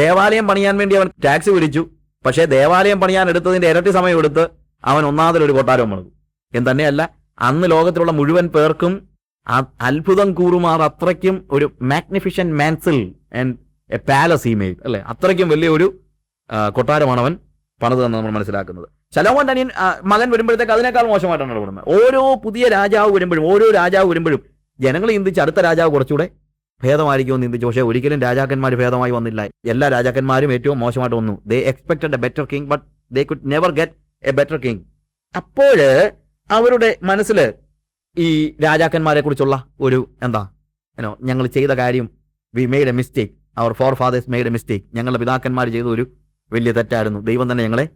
ദേവാലയം പണിയാൻ വേണ്ടി അവൻ ടാക്സ് പിടിച്ചു പക്ഷേ ദേവാലയം പണിയാൻ എടുത്തതിന്റെ ഇരട്ടി സമയം എടുത്ത് അവൻ ഒന്നാമതിലൊരു കൊട്ടാരം പണിതു. എന്ന് തന്നെയല്ല അന്ന് ലോകത്തിലുള്ള മുഴുവൻ പേർക്കും അത്ഭുതം കൂറുമാർ അത്രയ്ക്കും ഒരു magnificent mansion and a palace image അല്ലെ? അത്രയ്ക്കും വലിയൊരു ഒരു കൊട്ടാരമാണ് അവൻ പണിതെന്ന് നമ്മൾ മനസ്സിലാക്കുന്നത്. ശലോമോൻ തനിയൻ മകൻ വരുമ്പോഴത്തേക്ക് അതിനേക്കാൾ മോശമായിട്ടാണ് ഇടപെടുന്നത്. ഓരോ പുതിയ രാജാവ് വരുമ്പോഴും ഓരോ രാജാവ് വരുമ്പോഴും ജനങ്ങൾ ചിന്തിച്ച് അടുത്ത രാജാവ് കുറച്ചുകൂടെ ഭേദമായിരിക്കുമെന്ന് ചിന്തിച്ചു. പക്ഷേ ഒരിക്കലും രാജാക്കന്മാർ ഭേദമായി വന്നില്ല. എല്ലാ രാജാക്കന്മാരും ഏറ്റവും മോശമായിട്ട് വന്നു. They expected a better king but they could never get a better king അപ്പോൾ അവരുടെ മനസ്സിൽ ഈ രാജാക്കന്മാരെ കുറിച്ചുള്ള ഒരു എന്താ? ഏനോ ഞങ്ങൾ ചെയ്ത കാര്യം we made a mistake our forefathers made a mistake ഞങ്ങളുടെ പിതാക്കന്മാർ ചെയ്ത ഒരു വലിയ തെറ്റായിരുന്നു. ദൈവം തന്നെ ഞങ്ങളെ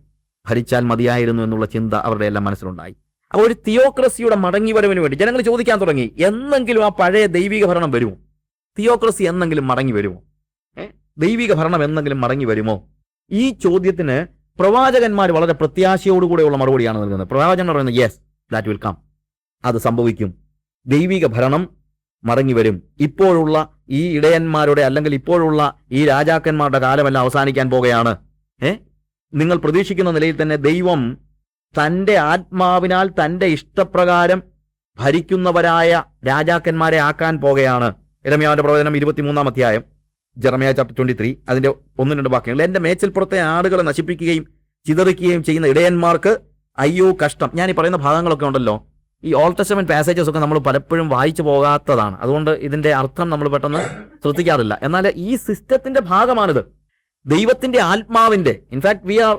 ഭരിച്ചാൽ മതിയായിരുന്നു എന്നുള്ള ചിന്ത അവരുടെ എല്ലാം മനസ്സിലുണ്ടായി. അപ്പോൾ ഒരു തിയോക്രസിയുടെ മടങ്ങി മടങ്ങിവരവിന് വേണ്ടി ജനങ്ങൾ ചോദിക്കാൻ തുടങ്ങി. എന്നെങ്കിലും ആ പഴയ ദൈവിക ഭരണം വരുമോ? തിയോക്രസി എന്നെങ്കിലും മടങ്ങി വരുമോ? ദൈവിക ഭരണം എന്നെങ്കിലും മടങ്ങി വരുമോ? ഈ ചോദ്യത്തിന് പ്രവാചകന്മാർ വളരെ പ്രത്യാശയോടുകൂടെയുള്ള മറുപടിയാണ് നൽകുന്നത്. പ്രവാചകൻ പറയുന്നത് യെസ് ദാറ്റ് വിൽ കം അത് സംഭവിക്കും. ദൈവിക ഭരണം മടങ്ങി വരും. ഇപ്പോഴുള്ള ഈ ഇടയന്മാരുടെ അല്ലെങ്കിൽ ഇപ്പോഴുള്ള ഈ രാജാക്കന്മാരുടെ കാലമെല്ലാം അവസാനിക്കാൻ പോകുകയാണ്. ഏ? നിങ്ങൾ പ്രതീക്ഷിക്കുന്ന നിലയിൽ തന്നെ ദൈവം തന്റെ ആത്മാവിനാൽ തന്റെ ഇഷ്ടപ്രകാരം ഭരിക്കുന്നവരായ രാജാക്കന്മാരെ ആക്കാൻ പോകുകയാണ്. ഇരമ്യാവിന്റെ പ്രവചനം ഇരുപത്തിമൂന്നാം അധ്യായം ജെറമിയ ചാപ്റ്റർ ട്വന്റി ത്രീ അതിന്റെ ഒന്ന് രണ്ട് വാക്യങ്ങൾ. എന്റെ മേച്ചിൽപ്പുറത്തെ ആടുകളെ നശിപ്പിക്കുകയും ചിതറിക്കുകയും ചെയ്യുന്ന ഇടയന്മാർക്ക് അയ്യോ കഷ്ടം. ഞാൻ ഈ പറയുന്ന ഭാഗങ്ങളൊക്കെ ഉണ്ടല്ലോ. ഈ ഓൾ പാസേജസ് ഒക്കെ നമ്മൾ പലപ്പോഴും വായിച്ചു പോകാത്തതാണ്. അതുകൊണ്ട് ഇതിന്റെ അർത്ഥം നമ്മൾ പെട്ടെന്ന് ശ്രദ്ധിക്കാറില്ല. എന്നാൽ ഈ സിസ്റ്റത്തിന്റെ ഭാഗമാണിത്. ദൈവത്തിന്റെ ആത്മാവിന്റെ ഇൻഫാക്ട് വി ആർ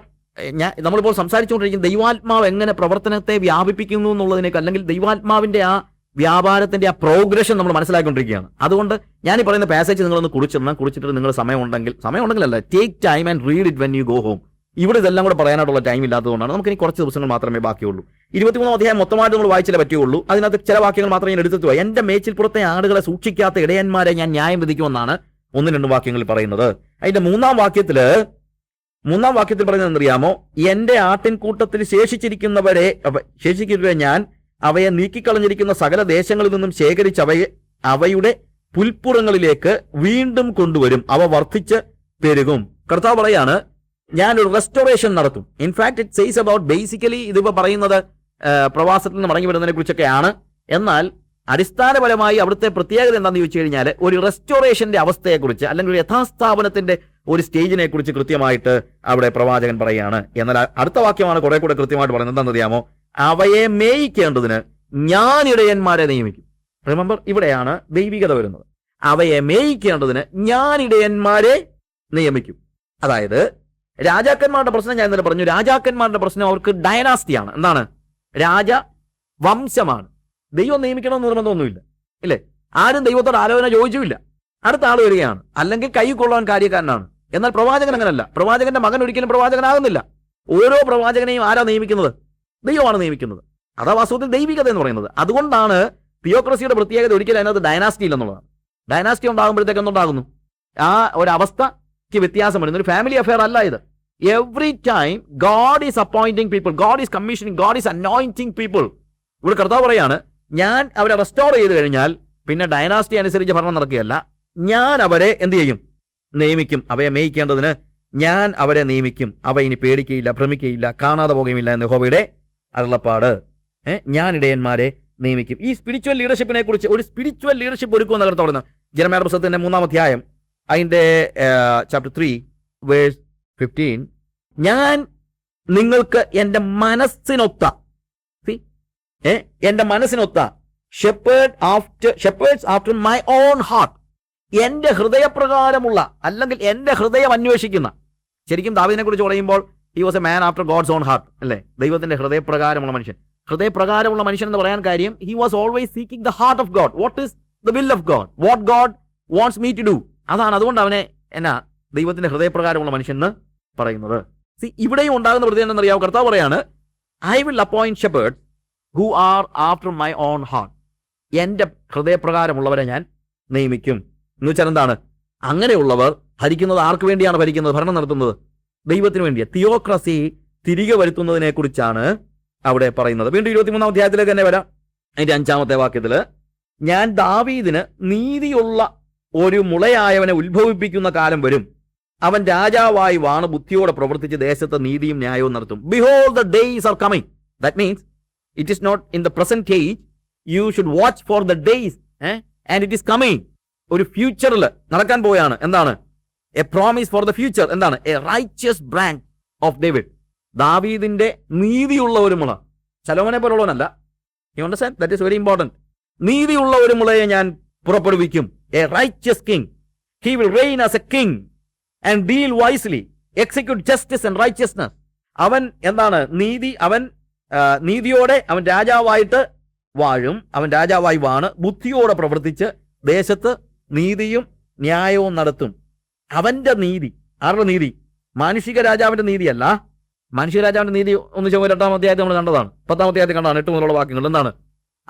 ഞാൻ നമ്മളിപ്പോൾ സംസാരിച്ചുകൊണ്ടിരിക്കുന്ന ദൈവാത്മാവ് എങ്ങനെ പ്രവർത്തനത്തെ വ്യാപിപ്പിക്കുന്നു എന്നുള്ളതിനേക്ക് അല്ലെങ്കിൽ ദൈവാത്മാവിന്റെ ആ വ്യാപാരത്തിന്റെ ആ പ്രോഗ്രഷൻ നമ്മൾ മനസ്സിലാക്കിക്കൊണ്ടിരിക്കുകയാണ്. അതുകൊണ്ട് ഞാൻ ഈ പറയുന്ന പാസേജ് നിങ്ങളൊന്ന് കുറിച്ചിടണം. കുറിച്ചിട്ട് നിങ്ങൾ സമയമുണ്ടെങ്കിൽ അല്ല take time and read it when you go home ഇവിടെ ഇതെല്ലാം കൂടെ പറയാനായിട്ടുള്ള ടൈം ഇല്ലാത്തതുകൊണ്ടാണ്. നമുക്ക് ഇനി കുറച്ച് ദിവസങ്ങൾ മാത്രമേ ബാക്കിയുള്ളൂ. ഇരുപത്തിമൂന്നാം അധ്യായം മൊത്തമായിട്ട് നമ്മൾ വായിച്ചാലേ പറ്റുകയുള്ളൂ അതിനകത്ത് ചില വാക്യങ്ങൾ മാത്രമേ ഞാൻ എടുത്തു എന്റെ മേച്ചിൽപ്പുറത്തെ ആടുകളെ സൂക്ഷിക്കാത്ത ഇടയന്മാരെ ഞാൻ ന്യായം വിധിക്കുമെന്നാണ് ഒന്ന് രണ്ട് വാക്യങ്ങളിൽ പറയുന്നത്. അതിന്റെ മൂന്നാം വാക്യത്തിൽ മൂന്നാം വാക്യത്തിൽ പറയുന്നത് എന്തറിയാമോ എന്റെ ആട്ടിൻകൂട്ടത്തിൽ ശേഷിച്ചിരിക്കുന്നവരെ ശേഷിക്കുന്നവരെ ഞാൻ അവയെ നീക്കിക്കളഞ്ഞിരിക്കുന്ന സകല ദേശങ്ങളിൽ നിന്നും ശേഖരിച്ച് അവയെ അവയുടെ പുൽപ്പുറങ്ങളിലേക്ക് വീണ്ടും കൊണ്ടുവരും. അവ വർദ്ധിച്ച് പെരുകും. കർത്താവ് പറയാണ് ഞാൻ ഒരു റെസ്റ്റോറേഷൻ നടത്തും in fact it says about basically ഇതിപ്പോ പറയുന്നത് പ്രവാസത്തിൽ നിന്ന് മടങ്ങി വരുന്നതിനെ കുറിച്ചൊക്കെയാണ്. എന്നാൽ അടിസ്ഥാനപരമായി അവിടുത്തെ പ്രത്യേകത എന്താണെന്ന് ചോദിച്ചു കഴിഞ്ഞാൽ ഒരു റെസ്റ്റോറേഷന്റെ അവസ്ഥയെക്കുറിച്ച് അല്ലെങ്കിൽ ഒരു യഥാസ്ഥാപനത്തിന്റെ ഒരു സ്റ്റേജിനെ കുറിച്ച് കൃത്യമായിട്ട് അവിടെ പ്രവാചകൻ പറയുകയാണ് എന്നാൽ അടുത്ത വാക്യമാണ് കുറെ കൂടെ കൃത്യമായിട്ട് പറയുന്നത്. എന്താണെന്ന് അറിയാമോ അവയെ മേയിക്കേണ്ടതിന് ഞാൻ ഇടയന്മാരെ നിയമിക്കും. റിമെമ്പർ ഇവിടെയാണ് ദൈവികത വരുന്നത്. അവയെ മേയിക്കേണ്ടതിന് ഞാൻ ഇടയന്മാരെ നിയമിക്കും. അതായത് രാജാക്കന്മാരുടെ പ്രശ്നം ഞാൻ ഇന്നലെ പറഞ്ഞു. രാജാക്കന്മാരുടെ പ്രശ്നം അവർക്ക് ഡയനാസ്തിയാണ് എന്താണ്? രാജ വംശമാണ്. ദൈവം നിയമിക്കണമെന്ന് നിർബന്ധമൊന്നുമില്ല. ഇല്ലേ? ആരും ദൈവത്തോട് ആലോചന ചോദിച്ചുമില്ല. അടുത്ത ആൾ വരികയാണ്. അല്ലെങ്കിൽ കൈ കൊള്ളാൻ കാര്യക്കാരനാണ്. എന്നാൽ പ്രവാചകൻ അങ്ങനല്ല. പ്രവാചകന്റെ മകൻ ഒരിക്കലും പ്രവാചകനാകുന്നില്ല. ഓരോ പ്രവാചകനെയും ആരാ നിയമിക്കുന്നത്? ദൈവമാണ് നിയമിക്കുന്നത്. അതാ വാസ്തവത്തിൽ ദൈവികത എന്ന് പറയുന്നത്. അതുകൊണ്ടാണ് തിയോക്രസിയുടെ പ്രത്യേകത ഒരിക്കലും അതിനകത്ത് ഡയനാസ്റ്റി ഇല്ലെന്നുള്ളതാണ് ഡയനാസ്റ്റി ഉണ്ടാകുമ്പോഴത്തേക്ക് എന്തുണ്ടാകുന്നു? ആ ഒരു അവസ്ഥയ്ക്ക് വ്യത്യാസം വരുന്നു. ഒരു ഫാമിലി അഫെയർ അല്ല ഇത്. Every time God is appointing people God is commissioning God is anointing people ഇവിടെ കർത്താവ് പറയാണ് ഞാൻ അവരെ റെസ്റ്റോർ ചെയ്ത് കഴിഞ്ഞാൽ പിന്നെ ഡയനാസ്റ്റി അനുസരിച്ച് ഭരണം നടക്കുകയല്ല. ഞാൻ അവരെ എന്ത് ചെയ്യും? നിയമിക്കും. അവയെ മേയിക്കേണ്ടതിന് ഞാൻ അവരെ നിയമിക്കും. അവ ഇനി പേടിക്കുകയില്ല ഭ്രമിക്കുകയില്ല കാണാതെ പോകുകയില്ല എന്ന് ഹോബയുടെ അരുളപ്പാട്. ഞാൻ ഇടയന്മാരെ നിയമിക്കും. ഈ സ്പിരിച്വൽ ലീഡർഷിപ്പിനെ കുറിച്ച് ഒരു സ്പിരിച്വൽ ലീഡർഷിപ്പ് ഒരുക്കുമെന്ന് എന്നുള്ള പറയുന്നത് ജനമേട പുസ്തകത്തിന്റെ മൂന്നാം അധ്യായം അതിന്റെ ചാപ്റ്റർ ത്രീ വേഴ്സ് ഫിഫ്റ്റീൻ ഞാൻ നിങ്ങൾക്ക് എന്റെ മനസ്സിനൊത്ത? ഏ എന്റെ മനസ്സിനൊത്ത shepherd after shepherds after my own heart എന്റെ ഹൃദയപ്രകാരമുള്ള അല്ലെങ്കിൽ എന്റെ ഹൃദയം അന്വേഷിക്കുന്ന ശരിക്കും ദാവിദിനെ കുറിച്ച് പറയുമ്പോൾ he was a man after God's own heart അല്ലേ? ദൈവത്തിന്റെ ഹൃദയപ്രകാരമുള്ള മനുഷ്യൻ. ഹൃദയപ്രകാരമുള്ള മനുഷ്യൻ എന്ന് പറയാൻ കാര്യം? He was always seeking the heart of God what is the will of God what God wants me to do അതാണ് അതുകൊണ്ട് അവനെ എന്നാ ദൈവത്തിന്റെ ഹൃദയപ്രകാരമുള്ള മനുഷ്യൻ എന്ന് പറയുന്നത്. സി ഇവിടെയും ഉണ്ടാകുന്ന പ്രതികരണം എന്നറിയാവും കർത്താവ് പറയാണ് I will appoint shepherd who are after my own heart എന്റെ ഹൃദയപ്രകാരമുള്ളവരെ ഞാൻ നിയമിക്കും. എന്ന് വെച്ചാൽ എന്താണ്? അങ്ങനെയുള്ളവർ ഭരിക്കുന്നത് ആർക്ക് വേണ്ടിയാണ് ഭരിക്കുന്നത്? ഭരണം നടത്തുന്നത്. ദൈവത്തിന് വേണ്ടിയ തിയോക്രസി തിരികെ വരുത്തുന്നതിനെ കുറിച്ചാണ് അവിടെ പറയുന്നത്. വീണ്ടും ഇരുപത്തിമൂന്നാം അധ്യായത്തിലേക്ക് തന്നെ വരാം. അതിന്റെ അഞ്ചാമത്തെ വാക്യത്തിൽ ഞാൻ ദാവീദിന് നീതിയുള്ള ഒരു മുളയായവനെ ഉത്ഭവിപ്പിക്കുന്ന കാലം വരും. അവൻ രാജാവായി വാണ് ബുദ്ധിയോടെ പ്രവർത്തിച്ച് ദേശത്ത് നീതിയും ന്യായവും നടത്തും. Behold the days are coming that means it is not in the present age you should watch for the days and it is coming ഒരു ഫ്യൂച്ചറിൽ നടക്കാൻ പോയാണ്. എന്താണ്? A promise for the future എന്താണ്? A righteous branch of David ദാവീദിന്റെ നീതിയുള്ള ഒരു മുള ശലോമനെ പോലുള്ളവനല്ല. You understand that is very important നീതിയുള്ള ഒരു മുളയെ ഞാൻ പുറപ്പെടുവിക്കും. A righteous king he will reign as a king and deal wisely execute justice and righteousness അവൻ എന്താണ്? നീതി അവൻ നീതിയോടെ അവൻ രാജാവായിട്ട് വാഴും. അവൻ രാജാവായി വാണ്. ബുദ്ധിയോടെ പ്രവർത്തിച്ച് ദേശത്ത് നീതിയും ന്യായവും നടത്തും. അവന്റെ നീതി. ആരുടെ നീതി? മാനുഷിക രാജാവിന്റെ നീതിയല്ല. മാനുഷിക രാജാവിന്റെ നീതി ഒന്ന് ചുമ എട്ടാം അധ്യായത്തിൽ നമ്മൾ കണ്ടതാണ്. പത്താം അധ്യായത്തിൽ കണ്ടതാണ് എട്ട് മുതലുള്ള വാക്യങ്ങൾ. എന്താണ്?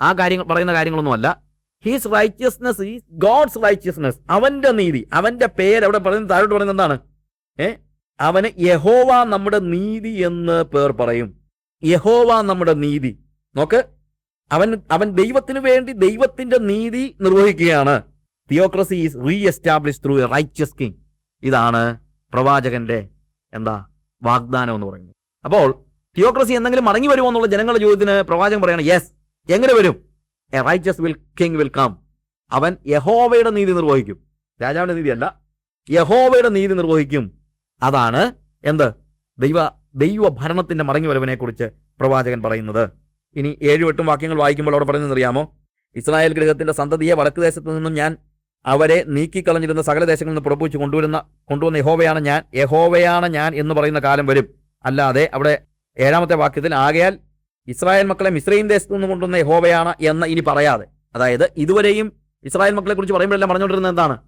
ആ കാര്യങ്ങൾ പറയുന്ന കാര്യങ്ങളൊന്നുമല്ല his righteousness is God's righteousness അവന്റെ നീതി അവന്റെ പേര് അവിടെ പറയുന്നത് താഴോട്ട് പറയുന്നത് എന്താണ്? ഏ? അവന് യഹോവ നമ്മുടെ നീതി എന്ന് പേർ പറയും. യഹോവ നമ്മുടെ നീതി. നോക്ക്. അവൻ അവൻ ദൈവത്തിന് വേണ്ടി ദൈവത്തിന്റെ നീതി നിർവഹിക്കുകയാണ്. Theocracy is reestablish through a righteous king ഇതാണ് പ്രവാചകന്റെ എന്താ വാഗ്ദാനം എന്ന് പറയുന്നത്. അപ്പോൾ തിയോക്രസി എന്തെങ്കിലും മടങ്ങി വരുമോ എന്നുള്ള ജനങ്ങളുടെ ചോദ്യത്തിന് പ്രവാചകൻ പറയണം യെസ് എങ്ങനെ വരും? A righteous will king will come അവൻ യഹോവയുടെ നീതി നിർവഹിക്കും. രാജാവിന്റെ നീതിയല്ല. യഹോവയുടെ നീതി നിർവഹിക്കും. അതാണ് എന്ത്? ദൈവ ദൈവ ഭരണത്തിന്റെ മടങ്ങി വരവിനെ കുറിച്ച് പ്രവാചകൻ പറയുന്നത്. ഇനി ഏഴു എട്ടും വാക്യങ്ങൾ വായിക്കുമ്പോൾ അവിടെ പറയുന്നത് അറിയാമോ ഇസ്രായേൽ ഗൃഹത്തിന്റെ സന്തതിയെ വടക്കുദേശത്ത് നിന്നും ഞാൻ അവരെ നീക്കിക്കളഞ്ഞിരുന്ന സകല ദേശങ്ങളിൽ നിന്ന് പുറപ്പെടുവിച്ച് കൊണ്ടുവരുന്ന കൊണ്ടുവന്ന യഹോവയാണ് ഞാൻ. യഹോവയാണ് ഞാൻ എന്ന് പറയുന്ന കാലം വരും. അല്ലാതെ അവിടെ ഏഴാമത്തെ വാക്യത്തിൽ ആകയാൽ ഇസ്രായേൽ മക്കളെ മിസ്രൈൻ ദേശത്ത് നിന്ന് കൊണ്ടുവന്ന യഹോവയാണ് എന്ന് ഇനി പറയാതെ. അതായത് ഇതുവരെയും ഇസ്രായേൽ മക്കളെ കുറിച്ച് പറയുമ്പോഴെല്ലാം പറഞ്ഞുകൊണ്ടിരുന്നത് എന്താണ്?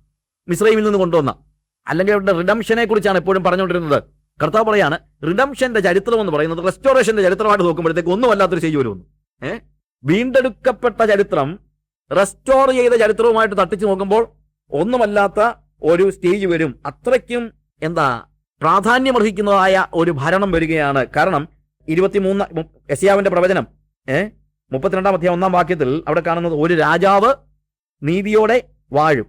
മിസ്രൈമിൽ നിന്ന് കൊണ്ടുവന്ന. അല്ലെങ്കിൽ അവരുടെ റിഡംഷനെ കുറിച്ചാണ് എപ്പോഴും പറഞ്ഞുകൊണ്ടിരുന്നത്. കർത്താവ് പറയാണ് റിഡംഷന്റെ ചരിത്രം എന്ന് പറയുന്നത് റെസ്റ്റോറേഷന്റെ ചരിത്രമായിട്ട് നോക്കുമ്പോഴത്തേക്ക് ഒന്നുമല്ലാത്തൊരു ചെയ്തു വരുമെന്ന് ഏഹ് വീണ്ടെടുക്കപ്പെട്ട ചരിത്രം റെസ്റ്റോർ ചെയ്ത ചരിത്രവുമായിട്ട് തട്ടിച്ചു നോക്കുമ്പോൾ ഒന്നുമല്ലാത്ത ഒരു സ്റ്റേജ് വരും. അത്രയ്ക്കും എന്താ പ്രാധാന്യമർഹിക്കുന്നതായ ഒരു ഭരണം വരികയാണ്. കാരണം ഇരുപത്തിമൂന്ന് എസിയാവിന്റെ പ്രവചനം ഏഹ് മുപ്പത്തിരണ്ടാം അധ്യായം ഒന്നാം വാക്യത്തിൽ അവിടെ കാണുന്നത് ഒരു രാജാവ് നീതിയോടെ വാഴും.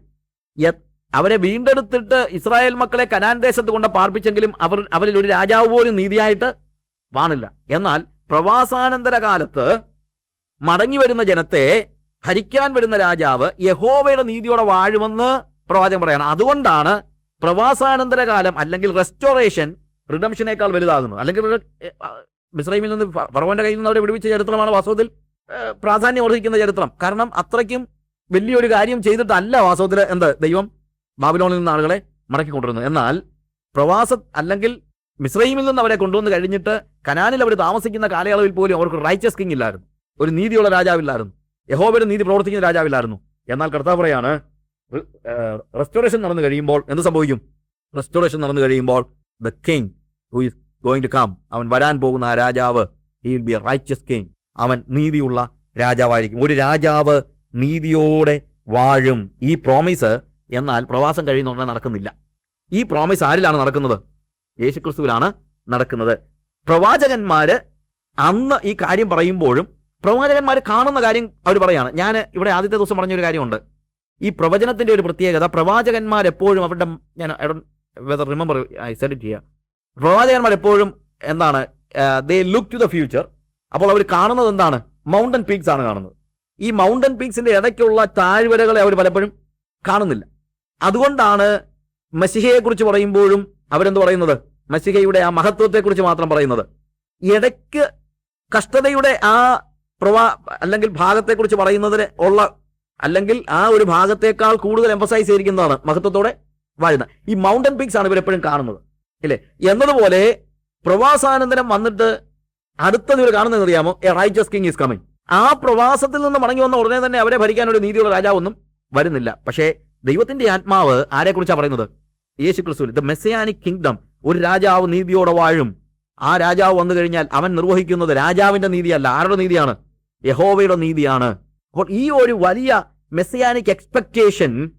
അവരെ വീണ്ടെടുത്തിട്ട് ഇസ്രായേൽ മക്കളെ കനാൻ ദേശത്ത് കൊണ്ട് പാർപ്പിച്ചെങ്കിലും അവർ അവരിൽ ഒരു രാജാവ് പോലും നീതിയായിട്ട് വാണില്ല. എന്നാൽ പ്രവാസാനന്തര കാലത്ത് മടങ്ങി വരുന്ന ജനത്തെ ഭരിക്കാൻ വരുന്ന രാജാവ് യഹോവയുടെ നീതിയോടെ വാഴുമെന്ന് പ്രവാചകൻ പറയണം. അതുകൊണ്ടാണ് പ്രവാസാനന്തര കാലം അല്ലെങ്കിൽ റെസ്റ്റോറേഷൻ റിഡംഷനേക്കാൾ വലുതാകുന്നത്. അല്ലെങ്കിൽ മിസ്രൈമിൽ നിന്ന് ഫറവോന്റെ കയ്യിൽ നിന്ന് അവരെ വിടുവിച്ച ചരിത്രമാണ് വാസ്തവത്തിൽ പ്രാധാന്യം അർഹിക്കുന്ന ചരിത്രം. കാരണം അത്രയ്ക്കും വലിയൊരു കാര്യം ചെയ്തിട്ടല്ല വാസ്തവത്തിൽ എന്ത് ദൈവം ബാബിലോണിൽ നിന്ന് ആളുകളെ മടക്കി കൊണ്ടുവരുന്നത് എന്നാൽ പ്രവാസ അല്ലെങ്കിൽ മിസ്രൈമിൽ നിന്ന് അവരെ കൊണ്ടുവന്ന് കഴിഞ്ഞിട്ട് കനാനിൽ അവർ താമസിക്കുന്ന കാലയളവിൽ പോലും അവർക്ക് റൈച്ചസ് കിങ് ഇല്ലായിരുന്നു. ഒരു നീതിയുള്ള രാജാവില്ലായിരുന്നു. യഹോബയുടെ നീതി പ്രവർത്തിക്കുന്ന രാജാവില്ലായിരുന്നു. എന്നാൽ കർത്താവ് പറയാണ് റെസ്റ്റോറേഷൻ നടന്നു കഴിയുമ്പോൾ എന്ത് സംഭവിക്കും? റെസ്റ്റോറേഷൻ നടന്നു കഴിയുമ്പോൾ the king who is going to come അവൻ വരാൻ പോകുന്ന ആ രാജാവ് he will be a righteous king അവൻ നീതിയുള്ള രാജാവായിരിക്കും. ഒരു രാജാവ് നീതിയോടെ വാഴും. ഈ പ്രോമിസ് എന്നാൽ പ്രവാസം കഴിയുന്ന ഉടനെ നടക്കുന്നില്ല. ഈ പ്രോമിസ് ആരിലാണ് നടക്കുന്നത്? യേശുക്രിസ്തുവിലാണ് നടക്കുന്നത്. പ്രവാചകന്മാര് അന്ന് ഈ കാര്യം പറയുമ്പോഴും പ്രവാചകന്മാർ കാണുന്ന കാര്യം അവർ പറയാണ്. ഞാൻ ഇവിടെ ആദ്യത്തെ ദിവസം പറഞ്ഞൊരു കാര്യമുണ്ട്. ഈ പ്രവചനത്തിന്റെ ഒരു പ്രത്യേകത പ്രവാചകന്മാർ എപ്പോഴും അവരുടെ ഞാൻ വെദർ റിമെമ്പർ ഐ സെഡ് ചെയ്യുക പ്രവാചകന്മാർ എപ്പോഴും എന്താണ് they look to the future. അപ്പോൾ അവർ കാണുന്നത് എന്താണ്? മൗണ്ടൻ പീക്സ് ആണ് കാണുന്നത്. ഈ മൗണ്ടൻ പീക്സിന്റെ ഇടയ്ക്കുള്ള താഴ്വരകളെ അവർ പലപ്പോഴും കാണുന്നില്ല. അതുകൊണ്ടാണ് മസിഹയെക്കുറിച്ച് പറയുമ്പോഴും അവരെന്ത് പറയുന്നത്? മസിഹയുടെ ആ മഹത്വത്തെക്കുറിച്ച് മാത്രം പറയുന്നത്. ഇടയ്ക്ക് കഷ്ടതയുടെ ആ പ്രവാ അല്ലെങ്കിൽ ഭാഗത്തെക്കുറിച്ച് പറയുന്നതിന് ഉള്ള അല്ലെങ്കിൽ ആ ഒരു ഭാഗത്തേക്കാൾ കൂടുതൽ എംഫസൈസ് ചെയ്തിരിക്കുന്നതാണ് മഹത്വത്തോടെ വാഴുന്ന ഈ മൗണ്ടൻ പീക്സ് ആണ് ഇവരെപ്പോഴും കാണുന്നത്. ഇല്ലേ? എന്നതുപോലെ പ്രവാസാനന്തരം വന്നിട്ട് അടുത്തത് ഇവർ കാണുന്നത് അറിയാമോ a righteous king is coming ആ പ്രവാസത്തിൽ നിന്ന് മടങ്ങി വന്ന ഉടനെ തന്നെ അവരെ ഭരിക്കാൻ ഒരു നീതിയുള്ള രാജാവൊന്നും വരുന്നില്ല. പക്ഷേ ദൈവത്തിന്റെ ആത്മാവ് ആരെക്കുറിച്ചാണ് പറയുന്നത്? യേശു ക്രിസ്തു ദ മെസ്സിയാനിക് കിങ്ഡം ഒരു രാജാവ് നീതിയോടെ വാഴും. ആ രാജാവ് വന്നു കഴിഞ്ഞാൽ അവൻ നിർവഹിക്കുന്നത് രാജാവിന്റെ നീതിയല്ല. ആരുടെ നീതിയാണ്? യഹോവയുടെ നീതിയാണ്. അപ്പോൾ ഈ ഒരു വലിയ മെസ്സിയാനിക് എക്സ്പെക്ടേഷൻ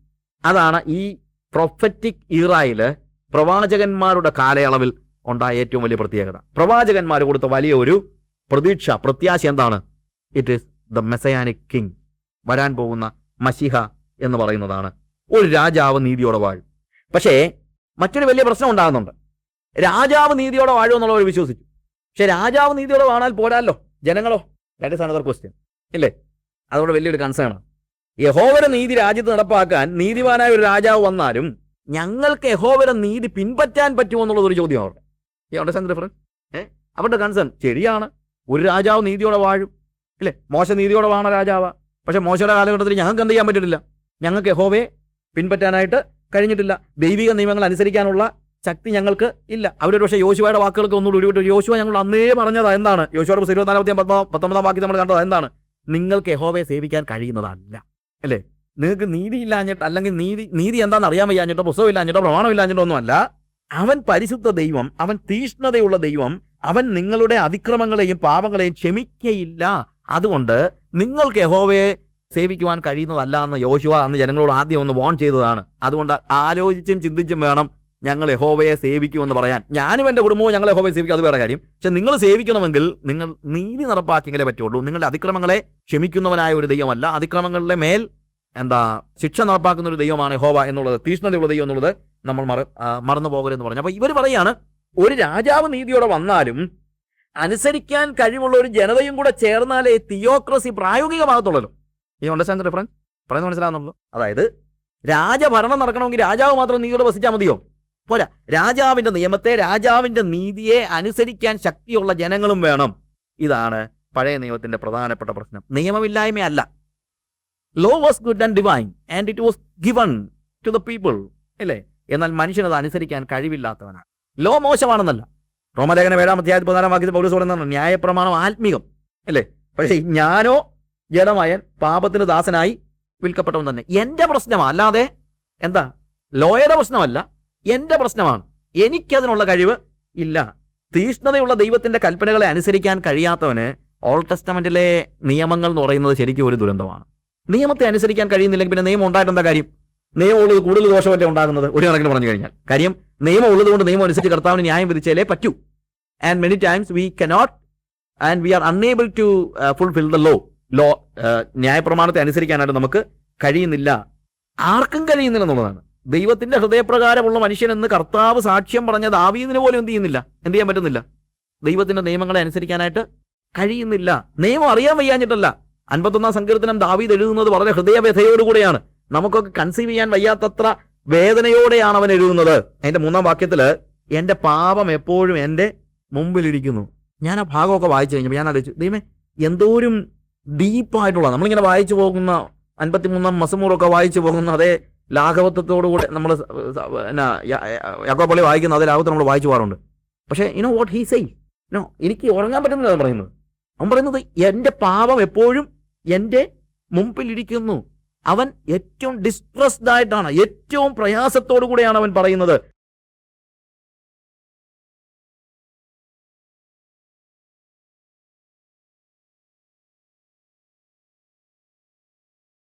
അതാണ് ഈ പ്രൊഫറ്റിക് ഇറായിൽ പ്രവാചകന്മാരുടെ കാലയളവിൽ ഉണ്ടായ ഏറ്റവും വലിയ പ്രത്യേകത. പ്രവാചകന്മാർ കൊടുത്ത വലിയ ഒരു പ്രതീക്ഷ പ്രത്യാശ എന്താണ്? It is the messianic king വരാൻ പോകുന്ന മഷിഹ എന്ന് പറയുന്നതാണ്. ഒരു രാജാവ് നീതിയോടെ വാഴും. പക്ഷേ മറ്റൊരു വലിയ പ്രശ്നം ഉണ്ടാകുന്നുണ്ട്. രാജാവ് നീതിയോടെ വാഴുമെന്നുള്ളവർ വിശ്വസിച്ചു. പക്ഷെ രാജാവ് നീതിയോടെ വാണാൽ പോരാല്ലോ ജനങ്ങളോ. ദാറ്റ് ഇസ് അനദർ ക്വസ്റ്റ്യൻ ഇല്ലേ? അതുകൊണ്ട് വലിയൊരു കൺസേൺ ആണ്. യഹോവര നീതി രാജ്യത്ത് നടപ്പാക്കാൻ നീതിമാനായ ഒരു രാജാവ് വന്നാലും ഞങ്ങൾക്ക് യഹോവര നീതി പിൻപറ്റാൻ പറ്റുമോ എന്നുള്ളത് ഒരു ചോദ്യം അവരുടെ ഈ അണ്ടർസ്റ്റാൻഡ് ഡിഫറൻസ് ഏ? അവരുടെ കൺസേൺ ശരിയാണ് ഒരു രാജാവ് നീതിയോടെ വാഴും. ഇല്ലേ? മോശ നീതിയോടെ വാണ രാജാവ. പക്ഷെ മോശയുടെ കാലഘട്ടത്തിൽ ഞങ്ങൾക്ക് എന്ത് ചെയ്യാൻ പറ്റിയിട്ടില്ല? ഞങ്ങൾക്ക് യഹോവയെ പിൻപറ്റാനായിട്ട് കഴിഞ്ഞിട്ടില്ല. ദൈവിക നിയമങ്ങൾ അനുസരിക്കാനുള്ള ശക്തി ഞങ്ങൾക്ക് ഇല്ല. അവരൊരു പക്ഷേ യോശുവയുടെ വാക്കുകൾക്ക് ഒന്നുകൂടി ഉരുവിട്ട് യോശുവ ഞങ്ങൾ അന്നേ പറഞ്ഞതാ എന്താണ്? യോശുവയുടെ പുസ്തകം ഇരുപത്തിനാലാമത്തെയും പത്തൊമ്പതാം പത്തൊമ്പതാം വാക്യം നമ്മൾ കണ്ടത് എന്താണ്? നിങ്ങൾക്ക് യഹോവയെ സേവിക്കാൻ കഴിയുന്നതല്ല. അല്ലേ? നിങ്ങൾക്ക് നീതി ഇല്ലാഞ്ഞിട്ട് അല്ലെങ്കിൽ നീതി നീതി എന്താണെന്ന് അറിയാൻ വയ്യാഞ്ഞിട്ടോ പുസ്തകം ഇല്ലാഞ്ഞിട്ടോ പ്രമാണം ഇല്ലാഞ്ഞിട്ടോ ഒന്നുമല്ല. അവൻ പരിശുദ്ധ ദൈവം അവൻ തീഷ്ണതയുള്ള ദൈവം അവൻ നിങ്ങളുടെ അതിക്രമങ്ങളെയും പാപങ്ങളെയും ക്ഷമിക്കയില്ല. അതുകൊണ്ട് നിങ്ങൾക്ക് യഹോവയെ സേവിക്കുവാൻ കഴിയുന്നതല്ല എന്ന് യോശുവ അന്ന് ജനങ്ങളോട് ആദ്യം ഒന്ന് വോൺ ചെയ്തതാണ്. അതുകൊണ്ട് ആലോചിച്ചും ചിന്തിച്ചും വേണം ഞങ്ങൾ യഹോവയെ സേവിക്കുമെന്ന് പറയാൻ. ഞാനും എന്റെ കുടുംബവും ഞങ്ങൾ യഹോവയെ സേവിക്കും. അത് വേറെ കാര്യം. പക്ഷെ നിങ്ങൾ സേവിക്കണമെങ്കിൽ നിങ്ങൾ നീതി നടപ്പാക്കിയെങ്കിലേ പറ്റുള്ളൂ. നിങ്ങളുടെ അതിക്രമങ്ങളെ ക്ഷമിക്കുന്നവനായ ഒരു ദൈവമല്ല. അതിക്രമങ്ങളുടെ മേൽ എന്താ ശിക്ഷ നടപ്പാക്കുന്ന ഒരു ദൈവമാണ് യഹോവ എന്നുള്ളത് തീഷ്ണതയുള്ള ദൈവം എന്നുള്ളത് നമ്മൾ മറ മറന്നു പോകരുതെന്ന് പറഞ്ഞു. അപ്പൊ ഇവർ പറയാണ് ഒരു രാജാവ് നീതിയോടെ വന്നാലും അനുസരിക്കാൻ കഴിവുള്ള ഒരു ജനതയും കൂടെ ചേർന്നാലേ തിയോക്രസി പ്രായോഗികമാകത്തുള്ളൂ ഈ അണ്ടർസ്റ്റാൻഡ് ഡിഫറൻസ് പറയുന്നത് മനസ്സിലാകുന്നുള്ളൂ അതായത് രാജഭരണം നടക്കണമെങ്കിൽ രാജാവ് മാത്രം നീതിയോടെ വസിച്ചാൽ മതിയോ? പോരാ. രാജാവിന്റെ നിയമത്തെ രാജാവിന്റെ നീതിയെ അനുസരിക്കാൻ ശക്തിയുള്ള ജനങ്ങളും വേണം. ഇതാണ് പഴയ നിയമത്തിന്റെ പ്രധാനപ്പെട്ട പ്രശ്നം. നിയമമില്ലായ്മയല്ല. Law was good and divine and it was given to the people അല്ലേ? എന്നാൽ മനുഷ്യനത് അനുസരിക്കാൻ കഴിവില്ലാത്തവനാണ്. ലോ മോശമാണെന്നല്ല. റോമലേഖന ഏഴാം അധ്യായത്തിൽ പതിനാലാം വാക്യത്തിൽ പൗലോസ് പറയുന്നതാണ് ന്യായപ്രമാണം ആത്മീകം അല്ലേ? പക്ഷേ ഞാനോ ജഡമയൻ പാപത്തിന് ദാസനായി വിൽക്കപ്പെട്ടവൻ തന്നെ. എന്റെ പ്രശ്നമാണ് അല്ലാതെ എന്താ? ലോയുടെ പ്രശ്നമല്ല. എന്റെ പ്രശ്നമാണ്. എനിക്കതിനുള്ള കഴിവ് ഇല്ല. തീഷ്ണതയുള്ള ദൈവത്തിന്റെ കൽപ്പനകളെ അനുസരിക്കാൻ കഴിയാത്തവന് ഓൾഡ് ടെസ്റ്റമെന്റിലെ നിയമങ്ങൾ എന്ന് പറയുന്നത് ശരിക്കും ഒരു ദുരന്തമാണ്. നിയമത്തെ അനുസരിക്കാൻ കഴിയുന്നില്ലെങ്കിൽ പിന്നെ നിയമം ഉണ്ടായിട്ട് എന്താ കാര്യം? നിയമമുള്ളത് കൂടുതൽ ദോഷമല്ലേ ഉണ്ടാകുന്നത്? ഒരു കണക്കിന് പറഞ്ഞു കഴിഞ്ഞാൽ. കാര്യം നിയമം ഉള്ളതുകൊണ്ട് നിയമം അനുസരിച്ച് കർത്താവിന് ന്യായം വിധിച്ചാലേ പറ്റൂ. And many times we cannot and we are unable to fulfil the law law ന്യായപ്രമാണത്തെ അനുസരിക്കാനായിട്ട് നമുക്ക് കഴിയുന്നില്ല. ആർക്കും കഴിയുന്നില്ല എന്നുള്ളതാണ്. ദൈവത്തിന്റെ ഹൃദയപ്രകാരമുള്ള മനുഷ്യനെന്ന് കർത്താവ് സാക്ഷ്യം പറഞ്ഞ ദാവീദിന് പോലും എന്ത് ചെയ്യുന്നില്ല? എന്ത് ചെയ്യാൻ പറ്റുന്നില്ല? ദൈവത്തിന്റെ നിയമങ്ങളെ അനുസരിക്കാനായിട്ട് കഴിയുന്നില്ല. നിയമം അറിയാൻ വയ്യാഞ്ഞിട്ടല്ല. അൻപത്തൊന്നാം സങ്കീർത്തനം ദാവീദ് എഴുതുന്നത് വളരെ ഹൃദയവ്യഥയോടുകൂടെയാണ്. നമുക്കൊക്കെ കൺസീവ് ചെയ്യാൻ വയ്യാത്തത്ര വേദനയോടെയാണ് അവൻ എഴുതുന്നത്. അതിന്റെ മൂന്നാം വാക്യത്തിൽ എന്റെ പാപം എപ്പോഴും എന്റെ മുമ്പിലിരിക്കുന്നു. ഞാൻ ആ ഭാഗമൊക്കെ വായിച്ചു കഴിഞ്ഞപ്പോൾ ഞാൻ ആലോചിച്ചു ദൈവമേ എന്തോരും ഡീപ്പായിട്ടുള്ള നമ്മളിങ്ങനെ വായിച്ചു പോകുന്ന അൻപത്തിമൂന്നാം മസമൂറൊക്കെ വായിച്ചു പോകുന്ന അതേ ലാഘവത്വത്തോടുകൂടെ നമ്മൾ എന്നാ യാക്കോപ്പള്ളി വായിക്കുന്ന അതേ ലാഘവത്തിൽ നമ്മൾ വായിച്ചു പോകാറുണ്ട്. പക്ഷേ you know what he say no എനിക്ക് ഉറങ്ങാൻ പറ്റുന്നില്ല അവൻ പറയുന്നത്. അവൻ പറയുന്നത് എന്റെ പാപം എപ്പോഴും എന്റെ മുമ്പിലിരിക്കുന്നു. അവൻ ഏറ്റവും ഡിസ്ട്രസ്ഡ് ആയിട്ടാണ് ഏറ്റവും പ്രയാസത്തോടു കൂടെയാണ് അവൻ പറയുന്നത്.